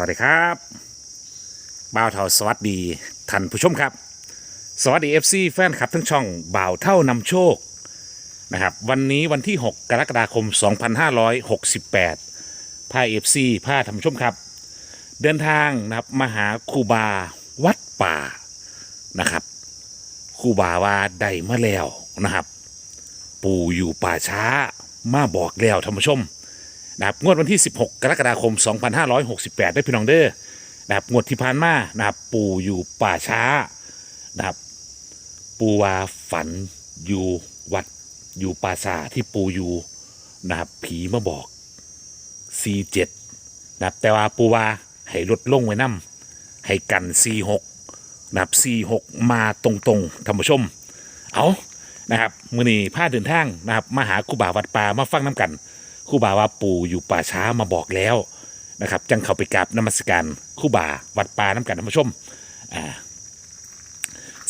วัสดีครับบ่าวเท่าสวัสดีท่านผู้ชมครับ สวัสดี FC แฟนคลับทั้งช่องบ่าวเท่านำโชคนะครับวันนี้วันที่ 6 กรกฎาคม 2568พา FC พาท่านผู้ชมครับ เดินทางนะครับมาหาครูบาวัดป่านะครับครูบาว่าได้มาแล้วนะครับ ปู่อยู่ป่าช้ามาบอกแล้วท่านผู้ชม นะครับงวดวันที่ 16 กรกฎาคม 2568 ได้พี่น้องเด้อนะครับงวดที่ผ่านมานะครับปู่อยู่ป่าช้านะครับปู่ว่าฝันอยู่วัดอยู่ป่าชาที่ปู่อยู่นะครับผีมาบอก C7 นะครับแต่ว่าปู่ว่าให้ลดลงไว้นํให้กัน C6 นะครับ C6 มาตรงๆท่านผู้ชม เอานะครับ มือนี้าเดินทางนะครับมาหาครูบาวัดป่ามาฟังน้ำกัน คู่บาว่าปู่อยู่ป่าช้ามาบอกแล้วนะครับจังเข้าไปกราบนมัสการคู่บาวัดป่าน้ำกันท่านผู้ชมอ่า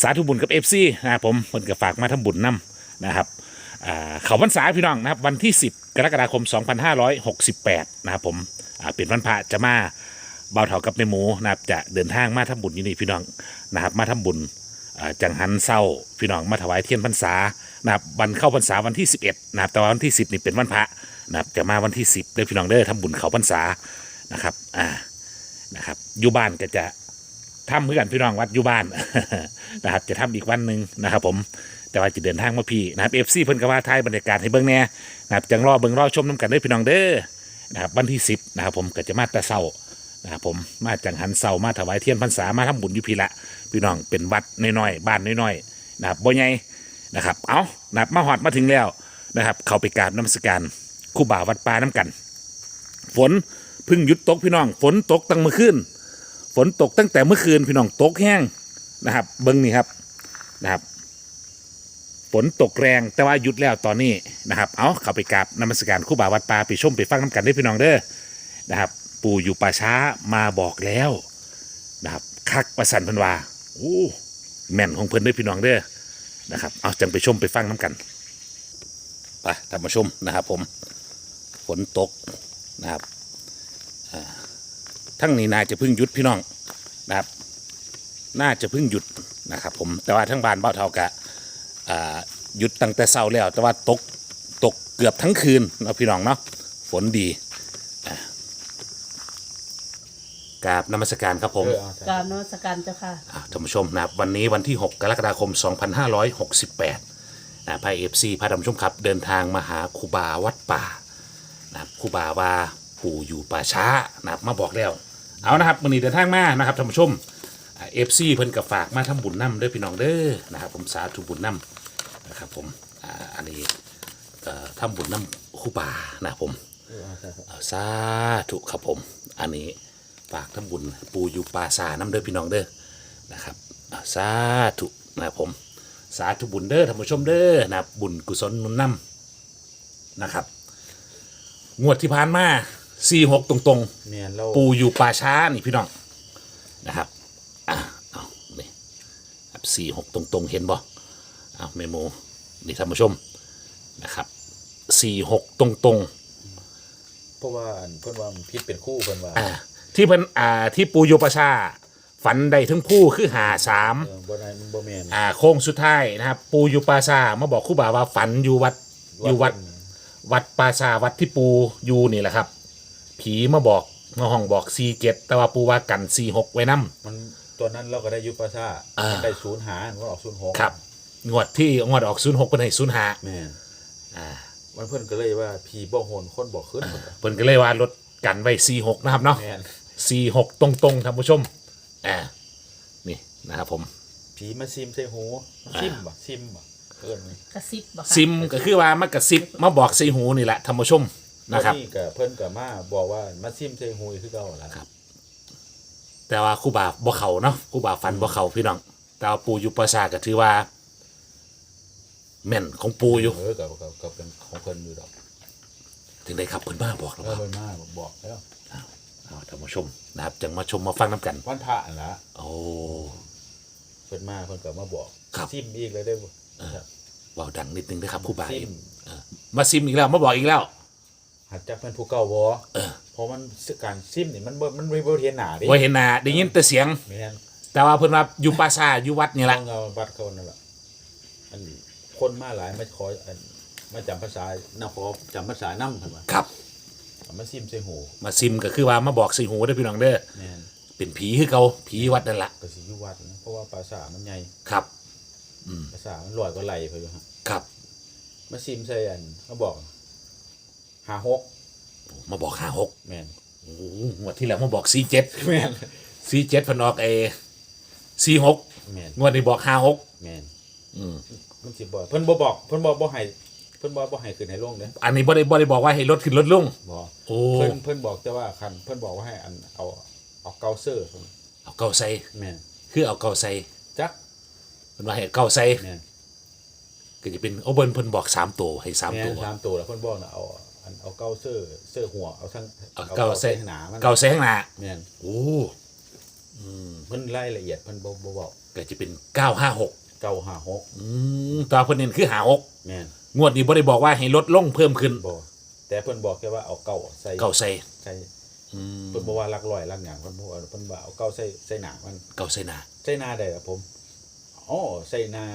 สาธุบุญกับเอฟซีนะครับผมเพิ่นก็ฝากมาทำบุญนํนะครับอ่าเขาพรรษาพี่น้องนะครับ วันที่ 10 กรกฎาคม 2568 นะครับผมอ่าเป็นวันพระจะมาเบาเถากับแม่หมูนะครับจะเดินทางมาทำบุญอยู่นี่พี่น้องนะครับมาทำบุญจังหันเศร้าพี่น้องมาถวายเทียนพรรษานะครับวันเข้าพรรษาวันที่ 11นะครับแต่วันที่ 10 นี่เป็นวันพระ นะครับจะมาวันที่สิบเด้อพี่น้องเด้อทำบุญเขาพรรษานะครับอ่านะครับอยู่บ้านก็จะทำเพื่อกันพี่น้องวัดอยู่บ้านนะครับจะทำอีกวันหนึ่งนะครับผมแต่ว่าจะเดินทางมาพี่นะครับเอฟซีเพิ่นก็ว่าทายบรรยากาศให้เบิ่งแน่นะครับจังรอเบิ่งรอชมน้ำกันเด้อพี่น้องเด้อนะครับวันที่สิบนะครับผมก็จะมาตะเศร้านะครับผมมาจังหันเศร้ามาถวายเทียนพรรษามาทำบุญอยู่พี่ละพี่น้องเป็นวัดน้อยๆบ้านน้อยๆนะครับบ่ใหญ่นะครับเอานะครับมาหอดมาถึงแล้วนะครับ เข้าไปกราบน้ำสการ คู่บ่าววัดป่าน้ำกัน ฝนพึ่งหยุดตกพี่น้อง ฝนตกตั้งเมื่อคืนฝนตกตั้งแต่เมื่อคืนพี่น้องตกแห้งนะครับ เบิ้งนี่ครับนะครับ ฝนตกแรงแต่ว่าหยุดแล้วตอนนี้นะครับ เอาเข้าไปกราบนมัสการคู่บ่าววัดป่าไปชมไปฟังน้ำกันได้พี่น้องเด้อนะครับ ปู่อยู่ป่าช้ามาบอกแล้วนะครับคักประสันพันวาโอ้แม่นของเพิ่นด้อพี่น้องเด้อนะครับ เอาจังไปชมไปฟังน้ำกันไปท่านผู้ชมนะครับผม นตกนะครับอ่าทั้งนี้น่าจะเพึ่งหยุดพี่น้องนะครับ น่าจะเพึ่งหยุดนะครับ ผมแต่ว่าทั้งบ้านเบ้าเท่ากะอ่าหยุดตั้งแต่เช้าแล้ว แต่ว่าตกตกเกือบทั้งคืนเนาะพี่น้องเนาะฝนดีอ่ากราบนมัสการครับผมเออเอาใส่กรารนมัสการเจ้าค่ะอ่าท่านผู้ชมนะครับวันนี้วันที่ 6 กรกฎาคม 2568นะพายเอฟซีพาท่านผู้ชมครับ เดินทางมาหาครูบาวัดป่า นะครับครูบาว่าปู่อยู่ป่าช้านะครับมาบอกแล้วเอานะครับวันนี้เดินทางมานะครับท่านผู้ชมเอฟซีเพิ่นกับฝากมาทำบุญน้ำเด้อพี่น้องเด้อนะครับผมสาธุบุญน้ำนะครับผมอ่าอันนี้เอ่อทำบุญน้ำครูบานะครับผมเออเอาใส่เอาสาธุครับผมอันนี้ฝากทำบุญปูอยู่ป่าสาน้ำเด้อพี่น้องเด้อนะครับเอาสาธุนะครับผมสาธุบุญเด้อท่านผู้ชมเด้อนะครับบุญกุศลหนุนนำนะครับ งวดที่ผ่านมาสี่หกตรงเมียนเราๆ ปูอยู่ป่าช้านี่พี่น้องนะครับอะเอานี่ครับสี่หกตรงๆ เห็นบ่เอาเมโมนี่ท่านผู้ชมนะครับสี่หกตรงๆ เพราะว่าอันเพิ่นว่ามันพิษเป็นคู่เพิ่นว่าอ่าที่เพิ่นอ่าที่ปูโยประชาฝันได้ทั้งผู้คือหาสามเออบ่ได้มันบ่แม่น อ่าโค้งสุดท้ายนะครับ ปูอยู่ปราชามาบอกครู่บ่าว่าฝันอยู่วัดอยู่วัด วัด ปราชาวัดที่ปูอยู่นี่แหละครับ ผีมาบอกมาห้องบอกซีเจ็ดแต่ว่าปูว่ากันซีหกไว้นํมันตัวนั้นเราก็ได้ยุบประชาอ่ามันได้ศูนย์หามันออกศูนย์หกครับงวดที่งวดออกศูนย์หกเป็นให้ศูนย์หาแม่นอ่ามันเพิ่นก็เลยว่าผีบ่โหนคนบ่ขึ้นเพิ่นว่าเพิ่นก็เลยว่าลดกันไว้ซีหกนะครับเนาะแม่นซีหกตรงๆท่านผู้ชมอ่านี่นะครับผม ผีมาซิมใส่หูซิมบ่ซิมบ่ เอิ้นไหมกระซิบบอกค่ะซิมก็คือว่ามันกระซิบมาบอกใส่หูนี่แหละท่านผู้ชมนะครับตัวก็เพิ่นก็มาบอกว่ามาซิมใส่หูคือเก่าล่ะครับ แต่ว่าครูบาบ่เขาเนาะครูบาฟันบ่เขาพี่น้อง แต่ว่าปูอยู่ประสาทก็ถือว่าแม่นของปูอยู่เออก็ก็ก็เป็นของเพิ่นอยู่ดอกถึงได้ครับเพิ่นมาบอกแล้วเออว่าเพิ่นมาบอกแล้วเอาท่านผู้ชมนะครับจังมาชมมาฟังน้ำกัน วันพระนั่นล่ะโอ้ เพิ่นมาเพิ่นก็มาบอกครับ ซิมอีกเลยได้บ่ครับ เบาดังนิดนึงนะครับครูบาซิมเออมาซิมอีกแล้วมาบอกอีกแล้วหัดจากเพิ่นผู้เก่าบ่เพราะมันการซิมนี่มันบ่มันไม่บ่เห็นหน้าดิว่าเห็นหน้าได้ยินแต่เสียงแม่นแต่ว่าเพิ่นว่าอยู่ป่าซ่าอยู่วัดนี่ต้ละองเอาบัตรเขานั่นล่ะอันคนมาหลายมาขออันมาจำภาษานาขอจำภาษานำเพิ่นว่าครับเอามาซิมใส่หูมาซิมก็คือว่ามาบอกสิหูเด้อพี่น้องเด้อแม่นเป็นผีคือเก่าผีวัดนั่นละก็สิอยู่วัดนะเพราะว่าภาษามันใหญ่ครับ ภาษามันลอยกว่าไหลเพิ่นอยู่ฮะครับมาซิมใส่อันเขาบอกหาหกมาบอกห้าหกแม่นโอ้โหงวดที่แล้วมาบอกสี่เจ็ดแม่นสี่เจ็ดพันออกเอสี่หกแม่นงวดนี้บอกห้าหกแม่นอืมมันสิบอกเพิ่นบ่บอกเพิ่นบ่บ่ให้เพิ่นบ่บ่ให้ขึ้นให้ลงเด้อันนี้บ่ได้บ่ได้บอกว่าให้ลดขึ้นลดลงบ่โอ้เพิ่นเพิ่นบอกแต่ว่าคันเพิ่นบอกว่าให้อันเอาเอาเกาเซอร์พุ่นเอาเก่าใส่แม่นคือเอาเก่าใส่จัก เพิ่นว่าให้เก่าใส่แม่นก็จะเป็นเอาเบิ้นเพิ่นบอกสามตัวให้สามแม่ตันวสามตัวแล้วเพิ่นบอกน่ะเอาอันเอาเกาเซอร์เซอร์หัวเอาทั้งเอาเกาใส่ข้างหน้ามันเก่าใส่ข้างหน้าแม่นโอ้เพิ่นรายละเอียดเพิ่นบ่บ่บอกก็จะเป็นเก้าห้าหกเก้าห้าหกอืมแตัวาเพิ่นเน้นคือหาหกแม่นงวดนี้บ่ได้บอกว่าให้ลดลงเพิ่มขึ้นบ่แต่เพิ่นบอกแค่ว่าเอาเก้าใส่เก่าใส่ใส่อืมเพิ่นบอกว่าหลักร้อยหลักหยังเพิ่นบอกว่าเพิ่นว่าเอาเก้าใส่ใส่หน้ามันเก่าใส่หน้า ใส่หน้าได้ครับผม อ๋อใส่หน้า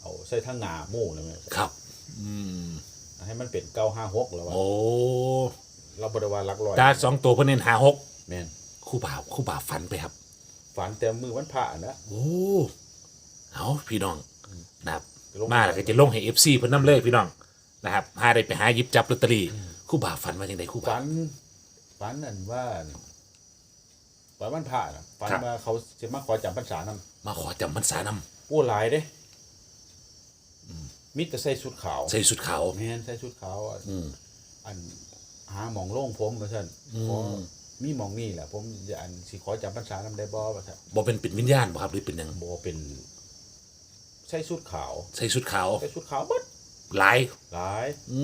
เอาใส่ทั้งหน้าหมู่เลยแม่ครับ อืมให้มันเป็นเก้าห้าหกแล้วว่าโอ้เราบริวารหลักร้อยตาสองตัวเพิ่นเน้นหาหกแม่นคู่บ่าวคู่บ่าวฝันไปครับ ฝันแต่มือวันพระนะโอ้เอาพี่น้องนะครับลงมาแล้วก็จะลงให้ FC เพิ่นนำเลยพี่น้องนะครับหาได้ไปหาหยิบจับลอตเตอรี่คู่บ่าวฝันว่าจังไดคู่บ่าฝัวนฝันนั่นว่าฝันวันพระนะฝันครับว่าเขาจะมาขอจำพรรษานำมาขอจำพรรษานำ โอ้หลายเด้มิตรแต่ใส่ชุดขาวใส่สุดขาว แม่นใส่ชุดขาวอะอืม อันหาหมองโล่งผมมาสั่นอืมขอมีหมองนี่แหละผมจะอันสิขอจำพรรษานำได้บ่ว่าสั่นบ่เป็นเป็นวิญญาณบ่ครับหรือเป็นหยังบ่เป็น ใส่ชุดขาว ใส่สุดขาวใส่ชุดขาวเบิดหลาย หลาย อื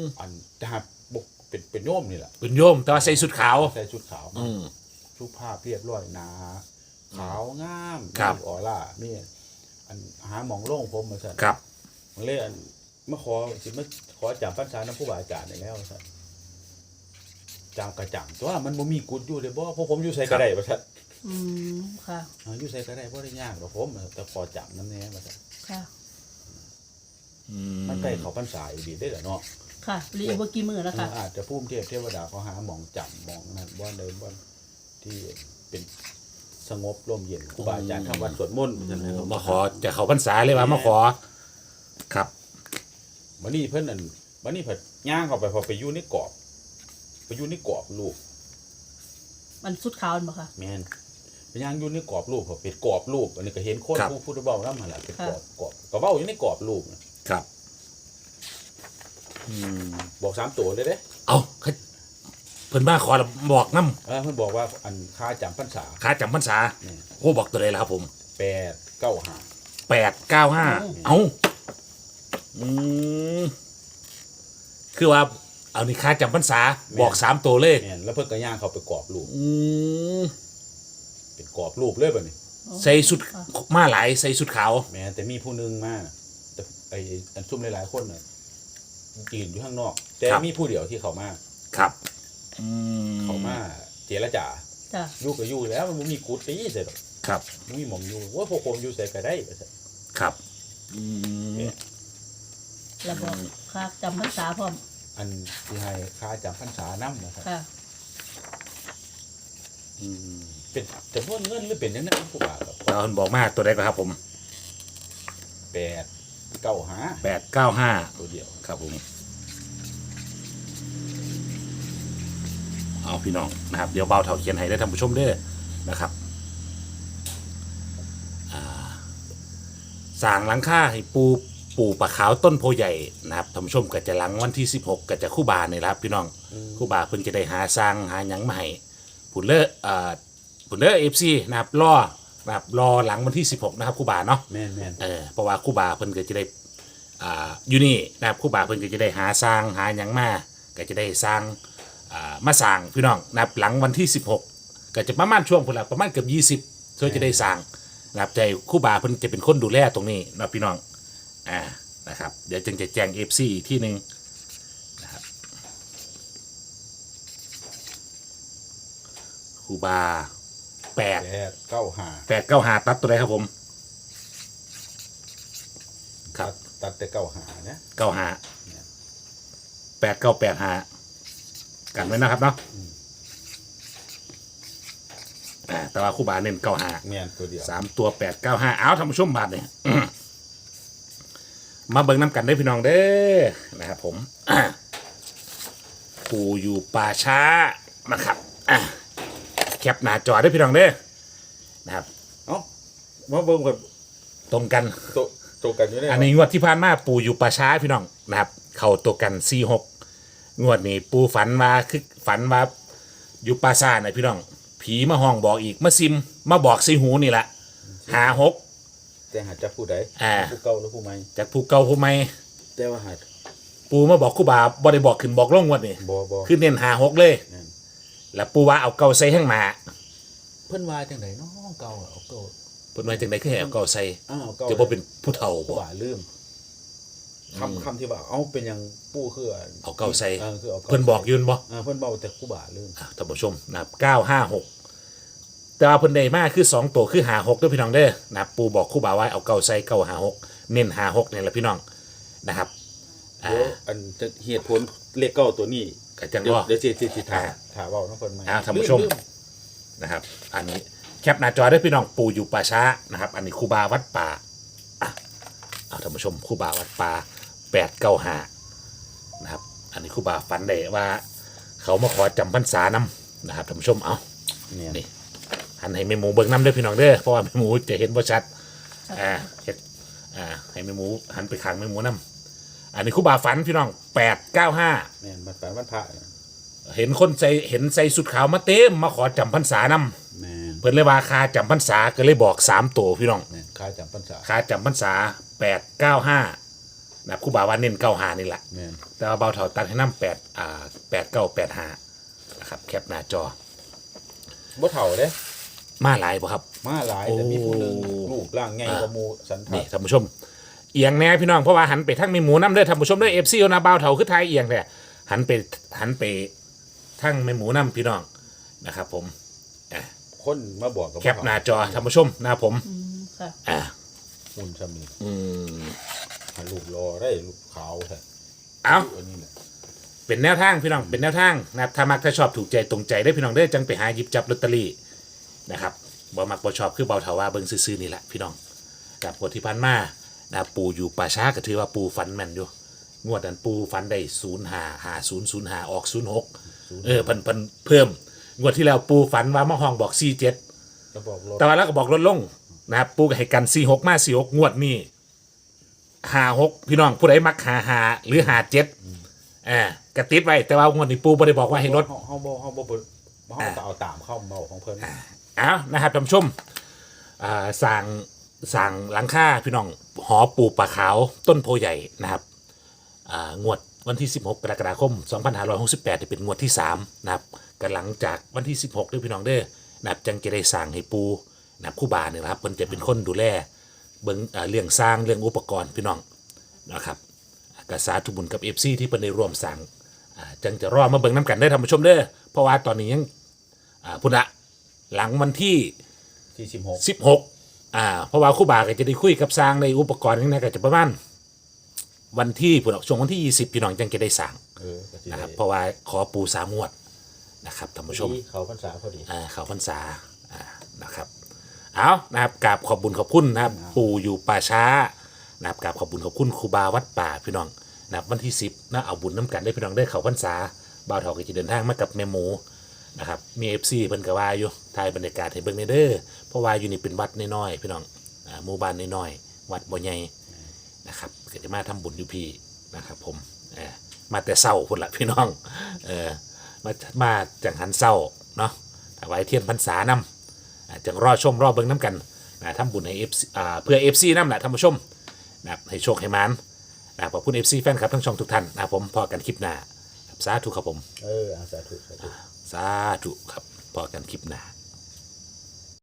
มอันดาบบกเป็นเป็นโยมนี่แหละเป็นโยม แต่ว่าใส่สุดขาว ใส่ชุดขาวอืมสุภาพเรียบร้อยหนา ขาวงามครับ มีออร่านี่ อันหาหมองโล่งผมมาสั่นครับ มันเลยอันมาขอสิมาขอจำพรรษาน้ำผู้บาอาจารย์ได้แล้วสั่นจำกระจังตัวมันบ่มีกุดอยู่เลยบ่เพราะผมอยู่ใส่กระไดมาสั่นอืมค่ะอ่าอยู่ใส่กระไดบ่ได้ยากหรอกผมแต่ขอจำน้ำแน่มาสั่นค่ะ อืมันใกล้เขาพรรษาอยู่ดีได้แหละเนาะ ค่ะเหรียกว่ากี่มือแล้วค่ะ อาจจะพุ่มเทพเทวดาเขาหาหมองจำหมองนั้นบ่อนใดบ่อนที่เป็น สงบร่มเย็นครูบาอาจารย์ทำวัดสวดมนต์สั่นนะครับมาขอจะเข้าพรรษาเลยว่ามาขอ ครับวันนี้เพิ่นอันวันนี้เพิ่นย่างเข้าไปพอไปอยู่ในกรอบ ไปอยู่ในกรอบลูกมันสุดขาวมั้ค่ะแม่นไปย่างอยู่ในกรอบลูกพอเป็นกรอบลูกอันนี้ก็เห็นคนครับผู้พูดเบาๆนำหั่นล่ะเป็นกรอบค่ะกรอบก็เว้าอยู่ในกรอบลูกน่ะครับอืมบอกสามตัวเลยเด้ เอา เขาเพิ่นมาขอแล้วบอกน้เออเพิ่นบอกว่าอันค่าจำพรรษาำค่าจำพรรษานี่โอ้บอกตัวเลยแล้วครับผมแปดเก้าห้า แปดเก้าห้าเอาอืมคือว่า เอานี่ค่าจำพรรษาบอกสามตัวเลยแม่นแล้วเพิ่นก็ย่างเข้าไปกรอบลูกอืมเป็นกรอบลูกเลยบัดนี้ใส่สุดมาหลายใส่สุดขาว แม่นแต่มีผู้หนึงมาแต่ไอ้อันซุ่มหลายๆคนน่ะยืนอยู่ข้างนอก แต่มีผู้เดียวที่เข้ามา ครับ อืมเข้ามาเจรจาจ้ะอยู่ก็อยู่แล้วมันบ่มีกุฏิเสร็จหรอกครับมันมีหม่องอยู่ว่าพวกผมอยู่ใส่ก็ได้ว่าซั่น ครับอืมแล้วบอกค่ะจำพรรษาพร้อมอันที่ให้ค่าจำพรรษานำนะครับ ค่ะ อืมเป็นจำนวนเงินหรือเป็นจังได๋ผู้บ่าวครับเราบอกมาตัวใดก็ครับผมแปดเก้าหาแปดเก้าห้าตัวเดียวครับผม เอาพี่น้องนะครับเดี๋ยวเบาเถาเขียนให้ได้ท่านผู้ชมเด้อนะครับอ่าสร้างหลังค่าให้ปูปูปลาขาวต้นโพใหญ่นะครับท่านผู้ชมก็จะหลังวันที่ 16ก็จะคู่บาเนี่ยแหละครับพี่น้องคู่บาเพิ่นจะได้หาสร้างหาหยังมาให้ผุนเลออ่าผุนเลอเอฟซีนะครับรอนะครับรอหลังวันที่ 16 นะครับคู่บาเนาะแม่นแม่นเออเพราะว่าครู่บาเพิ่นก็จะได้อ่าอยู่นี่นะครับครู่บาเพิ่นก็จะได้หาสร้างหาหยังมาก็จะได้สร้าง มาสั่งพี่น้องนะหลังวันที่ 16 ก็จะประมาณช่วงพุ่นละประมาณเกือบ20เพื่อจะได้สั่งนลับใจคู่บาเพิ่นจะเป็นคนดูแลตรงนี้นะพี่น้องอ่านะครับ เดี๋ยวจึงจะแจ้งเอฟซีอีกที่หนึ่งนะครับคู่บาแปด แปดเก้าหาแปดเก้าหาตัดตัวไหนครับผม ครับตัดแต่เก้าหาเนะ เก้าหาแปดเก้าแปดหา กันไว้นะครับเนาะอ่าแต่ว่าครูบาเน้นเก้าหาเมียนตัวเดียวสามตัวแปดเก้าห้าเอาทำชุ่มบาทเนี่ย มาเบิ่งน้ำกันได้อพี่น้องเด้อนะครับผม ปูอยู่ป่าช้านะครับอะแคปหน้าจอได้อพี่น้องเด้อนะครับ เอ้ามาเบิ่งกันตรงกันโตะโตะกันอยู่เนี่ยอันนี้งวดที่ผ่านมาปูอยู่ป่าช้าพี่น้องนะครับ เข้าตัวกันสี่หก งวดนี้ปูฝันมาคือฝันว่าอยู่ป่าช้านะพี่น้อง ผีมาห้องบอกอีกมาซิมมาบอกใส่หูนี่แหละหาหก แต่หาจับผู้ใดอ่า ผู้เก่าหรือผู้ใหม่จากผู้เก่าผู้ใหม่แต่ว่าหาปูมาบอกครูบาบ่ได้บอกขึ้นบอกลงงวดนี่บ่บ่คือเน้นหาหกเลย นั่นแล้วปูว่าเอาเก่าใส่ข้างหน้าเพิ่นว่าจังไดเนาะเก่าเอาเก่าเพิ่นว่าจังได๋คือให้เอาเก่าใส่อ้าวเก่าจะบ่เป็นผู้เฒ่าผู้บ่บ่าลืม คำคำที่ว่าเอาเป็นหยังปู่คือเอาเก่าใส่เออคือเอาเก่าเพิ่นบอกอยืนบ่อ่าเพิ่นเบาแต่ผู้บ่าลืมอะท่านผู้ชมนะครับ956แต่ว่าเพิ่นได้มาคือสองตัวคือหาหกเด้อพี่น้องเด้อนะครับปูบอกครูบาว่าเอาเก่าใส่เก่าหาหกเน้นหาหกนี่แหละพี่น้องนะครับอ่าเดี๋ยวอันจะเหตุผลเลขเก้าตัวนี้ก็จังเดี๋ยวว่าเดี๋ยวสิสิสิถามอ่าถามเว้าน้องเพิ่นใหม่อ่าท่านผู้ชมลืนะครับ อันนี้แคปหน้าจอได้อพี่น้องปูอยู่ป่าช้านะครับ อันนี้ครูบาวัดป่าอะเอาท่านผู้ชมครูบาวัดป่า แปดเก้าหานะครับ อันนี้ครูบาฝันได้ว่า เขามาขอจำพรรษานำนะครับท่านผู้ชมเอาเนี่ยนี่หันให้แม่หมูเบิ่งน้ำเด้อพี่น้องเด้อเพราะว่าแม่หมูจะเห็นบ่ชัดอ่าเฮ็ดอ่าให้แม่หมูหันไปข้างแม่หมูน้ำอันนี้ครูบาฝันพี่น้องแปดเก้าห้าแม่นมันแปลวันพระน่ะเห็นคนใส่เห็นใส่สุดขาวมาเต็มมาขอจำพรรษานำแม่นเพิ่นเลยว่าคาจำพรรษาก็เลยบอกสามตัวพี่น้องแม่นคล้ายจำพรรษาคาจำพรรษาแปดเก้าห้า นะครูบาว่าเน้นเก้าห้านี่แหละแม่นแต่ว่าเบาเท่าตัดให้น้ำแปดอ่าแปดเก้าแปดห้านะครับแคปหน้าจอบ่เฒ่าเด้ มาหลายบ่ครับ มาหลายแต่มีผู้หนึงโอ้รูปร่างใหญ่กว่าหมู่สันทันี่ดท่านผู้ชม เอียงแน่พี่น้องเพราะว่าหันไปทั้งไม่หมูน้ำเด้อท่านผู้ชมเด้อเอฟซีนะเบาเท่าคือไทยเอียงแต่หันไปหันไปทั้งไม่หมูน้ำพี่น้องนะครับ ผมคนมาบอกกับแคปหน้าจอท่านผู้ชมหน้าผมอืมค่ะ อ่าหุ่นซำนี่อืม หารูปรอได้รูปขาวแท้เอาอันนี้แหละเป็นแนวทางพี่น้องเป็นแนวทางนะครับถ้ามักถ้าชอบถูกใจตรงใจได้อพี่น้องได้อจังไปหาหยิบจับลอตเตอรี่นะครับบ่มักบ่ชอบคือเบาเถาว่าเบิ่งซื่อๆนี่แหละพี่น้องกับงวดที่ผ่านมานะครับปูอยู่ป่าช้าก็ถือว่าปูฝันแม่นอยู่งวดนั้นปูฝันได้ศูนย์หาหาศูนย์ศูนย์หาออกศูนย์หกเออเพิ่นเพิ่นเพิ่ม งวดที่แล้วปูฝันว่ามาห้องบอกสี่เจ็ดแล้วบอกรถแต่ว่าแล้วก็บอกลดลงนะครับปูก็ให้กันสี่หกมาสี่หกงวดนี้ หาหกพี่น้องผู้ใดมักหาหาหรือหาเจ็ดอ่ากระติดไว้แต่ว่างวดนี้ปูบ่ได้บอกว่าให้ลดเฮาเฮาบ่เฮาบ่บ่เฮาก็เอาตามเข้าเมาของเพิ่นเอานะครับท่านผู้ชมอ่าสั่งสั่งหลังค่าพี่น้องหอปูปลาขาวต้นโพใหญ่นะครับอ่างวดวันที่ 16 กรกฎาคม 2568จะเป็นงวดที่3นะครับกันหลังจากวันที่ 16ด้วยพี่น้องเด้อนะครับจังจะได้สั่งให้ปูนะครับคู่บาเนี่ยนะครับเพิ่นจะเป็นคนดูแล เบิ่งอ่าเรื่องสร้างเรื่องอุปกรณ์พี่น้องนะครับกสาธุบุญกับ FC ที่เพิ่นได้ร่วมสั่งอ่าจังจะรอมาเบิ่งน้ำกันได้อท่านผู้ชมเด้อเพราะว่าตอนนี้ยังอ่าพุ่นละหลังวันที่ที่16สิบหกอ่าเพราะว่าครู่บาก็จะได้คุยกับสร้างในอุปกรณ์นี่นะก็จะประมาณวันที่พุ่นออกช่วงวันที่ยี่สิบพี่น้องจังจะได้สั่งเออก็สินะครับได้เพราะว่าขอปูสามงวดนะครับท่านผู้ชมที่เขาพรรษาพอดีอ่าเขาพรรษาอ่านะครับ เอานะครับกราบขอบบุญขอบคุณนะครับ ปู่อยู่ป่าช้านะครับกราบขอบบุญขอบคุณครูบาวัดป่าพี่น้องนะครับวันที่สิบนะเอาบุญน้ำกันได้พี่น้องได้เขาพรรษาบ่าวเถาก็จะเดินทางมากับแม่หมูนะครับมีเอฟซีเพิ่นก็ว่าอยู่ถ่ายบรรยากาศให้เบิ่งในเด้อเพราะว่าอยู่นี่เป็นวัดน้อยๆพี่น้องอ่าหมู่บ้านน้อยๆวัดบ่ใหญ่นะครับก็จะมาทำบุญอยู่พี่นะครับ ผมเออมาแต่เศร้าพุ่นละพี่น้องเออมามาจังหันเศร้าเนาะถวายเทียนพรรษานำอ่า จังรอชมรอเบิ่งน้ำกันนะทำบุญให้เอฟอ่าเพื่อเอฟซีน้ำแหละท่านผู้ชมนะครับให้โชคให้มานนะครับขอบคุณเอฟซีแฟนคลับทั้งช่องทุกท่านนะครับผมพอกันคลิปหน้าครับสาธุครับผม เอออาสาธุสาธุ สาธุครับพอกันคลิปหน้า